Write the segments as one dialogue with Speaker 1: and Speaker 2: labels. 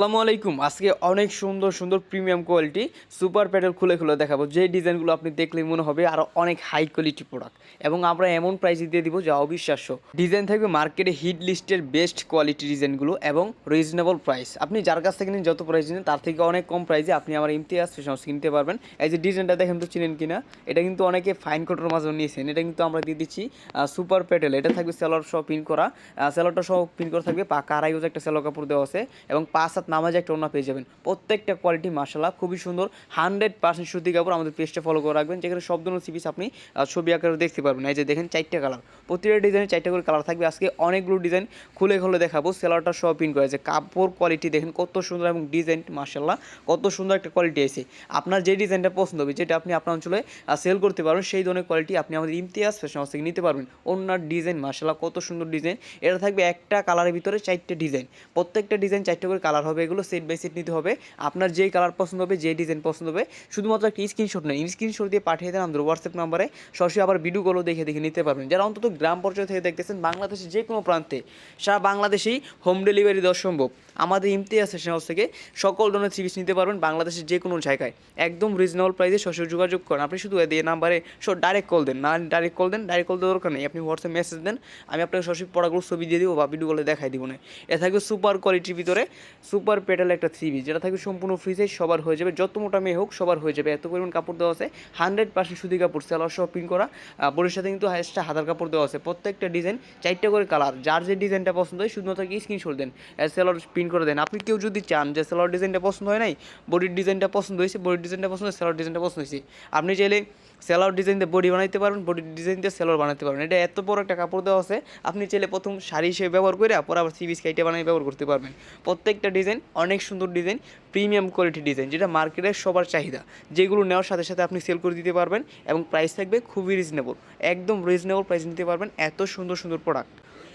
Speaker 1: আসসালামু আলাইকুম। আজকে অনেক সুন্দর সুন্দর প্রিমিয়াম কোয়ালিটি সুপার প্যাডেল খুলে খুলে দেখাবো। যে ডিজাইনগুলো আপনি দেখলেই মনে হবে আরও অনেক হাই কোয়ালিটি প্রোডাক্ট এবং আমরা এমন প্রাইসে দিয়ে দিব যা অবিশ্বাস্য। ডিজাইন থাকবে মার্কেটে হিট লিস্টের বেস্ট কোয়ালিটি ডিজাইনগুলো এবং রিজনেবল প্রাইস আপনি যার কাছ থেকে নিন, যত প্রাইস নিন, তার থেকে অনেক কম প্রাইসে আপনি আমার ইমতিয়াজ ফ্যাশন কিনতে পারবেন। এই যে ডিজাইনটা দেখেন তো চিনেন কিনা? এটা কিন্তু অনেকে ফাইন কোটের মাঝে নিয়েছেন। এটা কিন্তু আমরা দিয়ে দিচ্ছি সুপার প্যাডেল এটা থাকবে সেলর সহ পিন করা। সেলরটা সহ পিন করা থাকবে। পাকা আড়াইগজ একটা সেলর কাপড় দেওয়া আছে এবং পাঁচ হাত নামাজে একটা ওনা পেয়ে যাবেন। প্রত্যেকটা কোয়ালিটি মাসাল্লাহ খুবই সুন্দর। হান্ড্রেড পার্সেন্ট সুতি কাপড় আমাদের পেজটা ফলো করে রাখবেন, যেখানে সব ধরনের সিপিস আপনি ছবি আকারে দেখতে পারবেন। এই যে দেখেন চারটে কালার প্রতিটা ডিজাইনে চারটে করে কালার থাকবে। আজকে অনেকগুলো ডিজাইন খুলে খুলে দেখাবো, সেলারটা সহ পিন করা আছে। কাপড় কোয়ালিটি দেখেন কত সুন্দর এবং ডিজাইন মাসাল্লাহ কত সুন্দর একটা কোয়ালিটি আছে। আপনার যে ডিজাইনটা পছন্দ হবে, যেটা আপনি আপনার অঞ্চলে সেল করতে পারবেন, সেই ধরনের কোয়ালিটি আপনি আমাদের ইমতিয়াজ ফ্যাশন হাউস থেকে নিতে পারবেন। অন্যার ডিজাইন মাসাল্লাহ কত সুন্দর ডিজাইন এটা থাকবে একটা কালারের ভিতরে চারটে ডিজাইন প্রত্যেকটা ডিজাইন চারটে করে কালার হবে। এগুলো সেট বাই সেট নিতে হবে। আপনার যেই কালার পছন্দ হবে যে ডিজাইন পছন্দ হবে, শুধুমাত্র একটা স্ক্রিনশট নেই স্ক্রিনশট দিয়ে পাঠিয়ে দেন আমাদের হোয়াটসঅ্যাপ নাম্বারে সরাসরি আবার ভিডিওগুলো দেখে দেখে নিতে পারবেন। যারা অন্তত গ্রাম পর্যায়ে থেকে দেখতেছেন, বাংলাদেশের যে কোনো প্রান্তে, সারা বাংলাদেশেই হোম ডেলিভারি দেওয়া সম্ভব। আমাদের ইমতিয়াজ ফ্যাশন হাউস থেকে সকল ধরনের পিস নিতে পারবেন বাংলাদেশের যে কোনো জায়গায়। একদম রিজনেবল প্রাইসে সরাসরি যোগাযোগ করেন। আপনি শুধু দিয়ে নাম্বারে সব ডাইরেক্ট কল দেন। না ডাইরেক্ট কল দেন ডাইরেক্ট কল দেওয়ার দরকার নেই। আপনি হোয়াটসঅ্যাপ মেসেজ দেন, আমি আপনাকে সরাসরি পড়াগুলো ছবি দিয়ে দিব বা ভিডিওগুলো দেখাই দিব না। এ থাকবে সুপার কোয়ালিটির ভিতরে সুপার পেটাল একটা থ্রি পিস যেটা থাকবে সম্পূর্ণ ফ্রি সাইজ সবার হয়ে যাবে, যত মোটা মেয়ে হোক, সবার হয়ে যাবে। এত পরিমাণ কাপড় দেওয়া আছে হান্ড্রেড পার্সেন্ট সুতি কাপড় সেলার সহ পিন করা। বডির সাথে কিন্তু হাইস্টটা হাতার কাপড় দেওয়া আছে। প্রত্যেকটা ডিজাইন চারটে করে কালার যার যে ডিজাইনটা পছন্দ হয়, শুধুমাত্র স্ক্রিনশট দেন সেলার পিন করে দেন। আপনি কেউ যদি চান যে সেলার ডিজাইনটা পছন্দ হয় নাই বডির ডিজাইনটা পছন্দ হয়েছে বডির ডিজাইনটা পছন্দ হয় সেলার ডিজাইনটা পছন্দ হয়েছে। আপনি চাইলে সেলার ডিজাইন দিয়ে বডি বানাইতে পারবেন বডি ডিজাইন দিয়ে সেলার বানাতে পারবেন। এটা এত বড় একটা কাপড় দেওয়া আছে, আপনি চাইলে প্রথম শাড়ি হিসেবে ব্যবহার করে পরে আবার সিবিস কাইটে বানিয়ে ব্যবহার করতে পারবেন। প্রত্যেকটা ডিজাইন অনেক সুন্দর ডিজাইন প্রিমিয়াম কোয়ালিটি ডিজাইন যেটা মার্কেটের সবার চাহিদা। যেগুলো নেওয়ার সাথে সাথে আপনি সেল করে দিতে পারবেন এবং প্রাইস থাকবে খুবই রিজনেবল একদম রিজনেবল প্রাইস নিতে পারবেন এত সুন্দর সুন্দর প্রোডাক্ট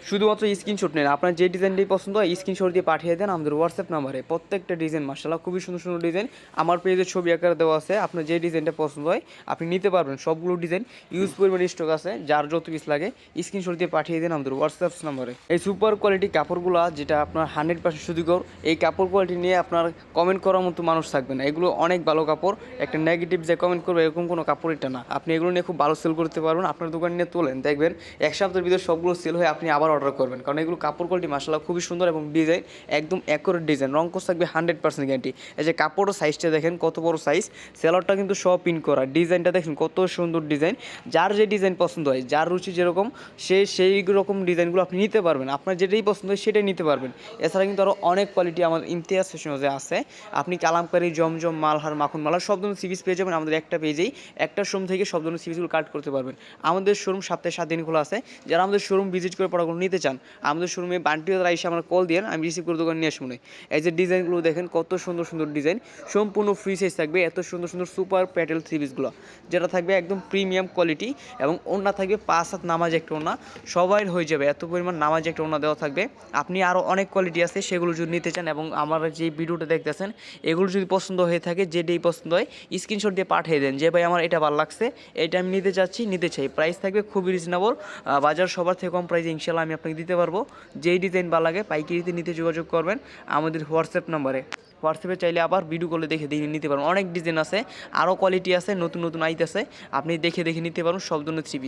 Speaker 1: শুধুমাত্র স্ক্রিনশট নেন। আপনার যে ডিজাইনটাই পছন্দ হয় স্ক্রিনশট দিয়ে পাঠিয়ে দেন আমাদের হোয়াটসঅ্যাপ নাম্বারে প্রত্যেকটা ডিজাইন মার্শাল্লাহ খুবই সুন্দর সুন্দর ডিজাইন আমার পেজে ছবি আকারে দেওয়া আছে। আপনার যে ডিজাইনটা পছন্দ হয়, আপনি নিতে পারবেন। সবগুলো ডিজাইন ইউজ পরিমাণ স্টক আছে। যার যত পিস লাগে স্ক্রিনশট দিয়ে পাঠিয়ে দেন আমাদের হোয়াটসঅ্যাপ নাম্বারে এই সুপার কোয়ালিটি কাপড়গুলো, যেটা আপনার হান্ড্রেড পার্সেন্ট সুদিকর এই কাপড় কোয়ালিটি নিয়ে আপনার কমেন্ট করার মতো মানুষ থাকবে না। এগুলো অনেক ভালো কাপড়। একটা নেগেটিভ যে কমেন্ট করবে, এরকম কোনো কাপড় এটা না। আপনি এগুলো নিয়ে খুব ভালো সেল করতে পারবেন। আপনার দোকান নিয়ে তোলেন। দেখবেন, এক সপ্তাহের ভিতরে সবগুলো সেল হয়ে আপনি আবার অর্ডার করবেন। কারণ এগুলো কাপড় কোয়ালিটি মাসাল্লাহ খুবই সুন্দর এবং ডিজাইন একদম অ্যাকুরেট ডিজাইন রং কোর্স থাকবে হান্ড্রেড পার্সেন্ট গ্যারান্টি এই যে কাপড় সাইজটা দেখেন, কত বড় সাইজ সেলারটা কিন্তু সব পিন করা। ডিজাইনটা দেখেন, কত সুন্দর ডিজাইন যার যে ডিজাইন পছন্দ হয়, যার রুচি যেরকম, সে সেই রকম ডিজাইনগুলো আপনি নিতে পারবেন। আপনার যেটাই পছন্দ হয়, সেটাই নিতে পারবেন। এছাড়া কিন্তু আরও অনেক কোয়ালিটি আমাদের ইমতিয়াজ ফ্যাশন হাউসে আছে। আপনি কালামকারি, জমজম, মালহার মাখন মালার সব ধরনের সিরিজ পেয়ে যাবেন আমাদের একটা পেজেই একটা শোরুম থেকে সব ধরনের সিরিজগুলো কাট করতে পারবেন। আমাদের শোরুম সপ্তাহে সাত দিন খোলা আছে। যারা আমাদের শোরুম ভিজিট করে পড়াগুলো নিতে চান, আমাদের শোরুমে বান্টি তারা এসে আমার কল দিয়ে আমি রিসিভ করে দোকান নিয়ে আসব। এই যে ডিজাইনগুলো দেখেন, কত সুন্দর সুন্দর ডিজাইন সম্পূর্ণ ফ্রি সাইজ থাকবে, এত সুন্দর সুন্দর সুপার প্যাটেল থ্রি পিসগুলো যেটা থাকবে একদম প্রিমিয়াম কোয়ালিটি এবং ওনা থাকবে পাঁচ হাত নামাজ একটা ওনা সবাই হয়ে যাবে, এত পরিমাণ নামাজ একটা ওনা দেওয়া থাকবে। আপনি আরও অনেক কোয়ালিটি আছে, সেগুলো যদি নিতে চান এবং আমার যে ভিডিওটা দেখতেছেন, এগুলো যদি পছন্দ হয়ে থাকে যেটাই পছন্দ হয় স্ক্রিনশট দিয়ে পাঠিয়ে দেন যে, ভাই, আমার এটা ভালো লাগছে, এটা আমি নিতে চাচ্ছি, নিতে চাই। প্রাইস থাকবে খুবই রিজনেবল বাজার সবার থেকে কম প্রাইসে ইনশাল্লাহ আমি আপনাকে দিতে পারব। যেই ডিজাইন ভালো লাগে পাইকারিতে নিতে যোগাযোগ করবেন আমাদের হোয়াটসঅ্যাপ নম্বরে। হোয়াটসঅ্যাপে চাইলে আবার ভিডিও কলে দেখে দেখে নিতে পারবেন। অনেক ডিজাইন আছে, আরও কোয়ালিটি আছে, নতুন নতুন আইতে আছে আপনি দেখে দেখে নিতে পারুন সব ধরনের থ্রি